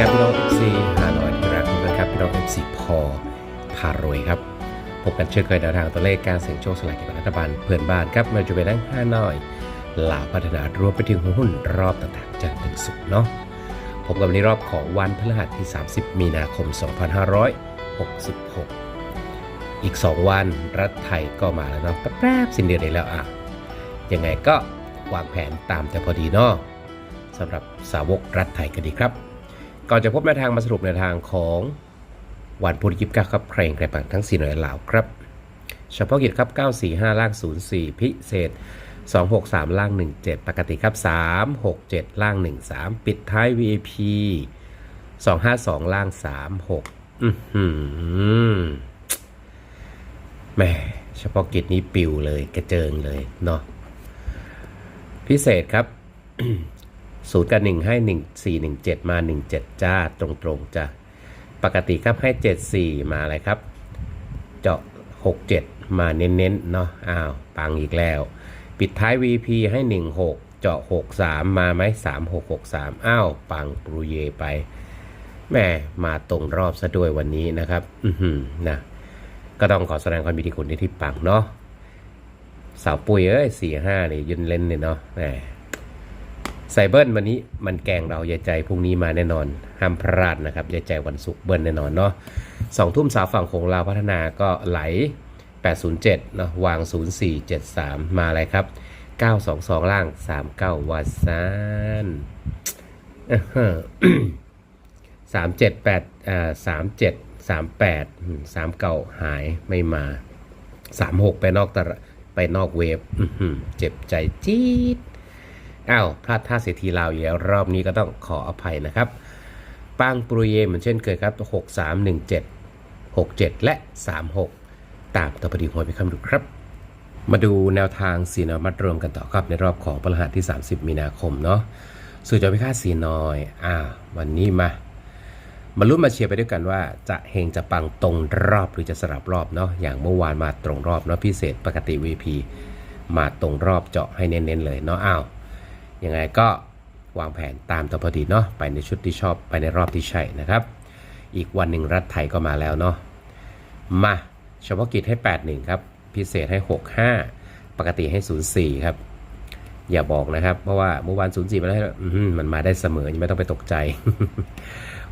ครับพี่น้อง FC ฮานอยที่รักทุกท่านครับพี่น้อง FC พอพารวยครับพบกันเช่นเคยแนวทางตัวเลขการเสี่ยงโชคสลากกินแบ่งรัฐบาลเพื่อนบ้านครับมาจะไปนั่งฮานอยลาวพัฒนารวมไปถึงหุ้นรอบต่างๆจันทร์ถึงศุกร์เนาะพบกันวันนี้รอบของวันพฤหัสที่ 30 มีนาคม 2566 อีก 2 วันรัฐไทยก็มาแล้วเนาะแป๊บๆสิ้นเดือนนี้แล้วอะยังไงก็วางแผนตามแต่พอดีเนาะสำหรับสาวกรัฐไทยกันดีครับ ก่อนจะพบแนวทางมาสรุปแนวทางของวันพุธยิบก้าครับแข่งแกรปังทั้ง4หน่วยเหล่าครับ เฉพาะกิจครับ 945 ล่าง 04 พิเศษ 263 ล่าง 17 ปกติครับ 367 ล่าง 13 ปิดท้าย VIP 252 ล่าง 36 อือหือแหมเฉพาะกิจนี้ปิวเลยกระเจิงเลยเนาะพิเศษครับ ศูนย์กับหนึ่งให้หนึ่งสี่หนึ่งเจ็ดมาหนึ่งเจ็ดจ้าตรงตรงๆจ้าปกติครับให้เจ็ดสี่มาอะไรครับ เจาะหกเจ็ดมาเน้นๆเนาะอ้าวปังอีกแล้ว ปิดท้าย VP ให้หนึ่งหกเจาะหกสามมาไหมสามหกหกสามอ้าวปังปรูเยไปแม่มาตรงรอบซะด้วยวันนี้นะครับ อืนะ ก็ต้องขอแสดงความยินดีคุณที่ปังเนาะสาวปุยเอ้ยสี่ห้านี่ยืนเล่นเนี่ยเนาะแหม ไซเบิลวันนี้มันแกงเราอย่ใจพรุ่งนี้มาแน่นอน ห้ามพลาดนะครับอย่ใจวันศุกร์เบิ้ลแน่นอนเนาะสองทุ่มสาวฝั่งของเราพัฒนาก็ไหล 807เนาะวาง 0473 มาอะไรครับ 922 ล่าง 39วาซานอื้อหือ378อ่า37 38 39หายไม่มา36ไปนอกตะไปนอกเวฟเจ็บใจจี๊ด อ้าวพลาดท่าเสียทีลาวอยู่แล้วรอบนี้ก็ต้องขออภัยนะครับปังปรุเยเหมือนเช่นเคยครับ 6 3 1 7 6 7 และ 36 ตามตัวพอดีหวยไปคำดูครับ มาดูแนวทางสีนอยมัดรวมกันต่อครับในรอบของพฤหัสที่ 30 มีนาคมเนาะสู่จอพิฆาตสีน้อยอ่าวันนี้มามาลุ้นมาเชียร์ไปด้วยกันว่าจะเฮงจะปังตรงรอบหรือจะสลับรอบเนาะอย่างเมื่อวานมาตรงรอบเนาะพิเศษปกติ VP มาตรงรอบเจาะให้เน้นๆเลยเนาะอ้าว ยังไงก็วางแผนตามตัวพอดีเนาะไปในชุดที่ชอบไปในรอบที่ใช่นะครับ อีกวันหนึ่งรัฐไทยก็มาแล้วเนาะมาเฉพาะกิจให้ 81 ครับ พิเศษให้ 65 ปกติให้ 04 ครับ อย่าบอกนะครับ เพราะว่าเมื่อวาน 04มาแล้วอื้อหือมันมาได้เสมอยังไม่ต้องไปตกใจ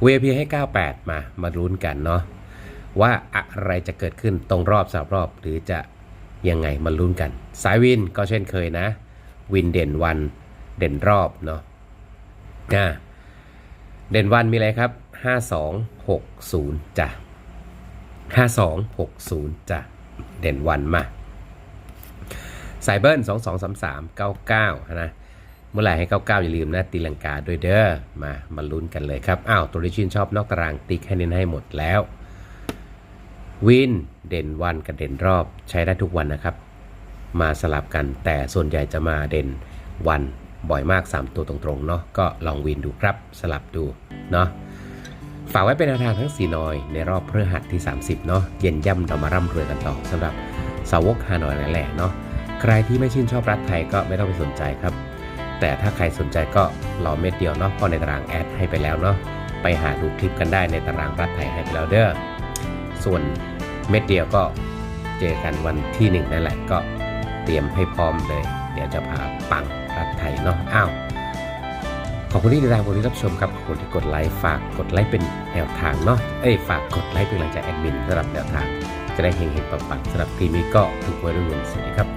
VIP ให้ 98 มามาลุ้นกันเนาะว่าอะไรจะเกิดขึ้นตรงรอบสามรอบหรือจะยังไงมาลุ้นกัน สายวินก็เช่นเคยนะ วินเด่นวัน เด่นรอบเนาะอ่าเด่นวันมีอะไรครับ 5260จ้ะ5260จ้ะเด่นวันมาสายเบิ้ล2233 99นะเมื่อไหร่ให้ 99 อย่าลืมนะตีลังกาด้วยเด้อมามาลุ้นกันเลยครับอ้าวตัวที่ชื่นชอบนอกตารางติ๊กให้เน้นให้หมดแล้ว วินเด่นวันกับเด่นรอบใช้ได้ทุกวันนะครับ มาสลับกันแต่ส่วนใหญ่จะมาเด่นวัน บ่อยมาก 3 ตัวตรงๆเนาะก็ลองวินดูครับสลับดูเนาะฝากไว้เป็นแนวทางทั้ง4นอยในรอบพฤหัสที่ 30 เนาะเย็นย่ำเรามาร่ำรวยกันต่อสำหรับสาวกฮานอยแหละเนาะใครที่ไม่ชื่นชอบรัฐไทยก็ไม่ต้องไปสนใจครับ แต่ถ้าใครสนใจก็รอเม็ดเดียวเนาะพราะในตารางแอดให้ไปแล้วเนาะไปหาดูคลิปกันได้ในตารางรัฐไทยให้ไปแล้วเด้อส่วนเม็ดเดียวก็เจอกันวันที่หนึ่งนั่นแหละก็เตรียมให้พร้อมเลย เดี๋ยวจะพาปัง รัฐไทยเนาะอ้าวขอบคุณที่ติดตามขอบคุณที่รับชมครับขอบคุณที่กดไลค์ฝากกดไลค์เป็นแนวทางเนาะเอ้ยฝากกดไลค์เป็นกำลังใจแอดมินสำหรับแนวทาง จะได้เห็นเห็นปังๆสำหรับคลิปนี้ก็ถูกไว้ด้วยสวัสดีครับ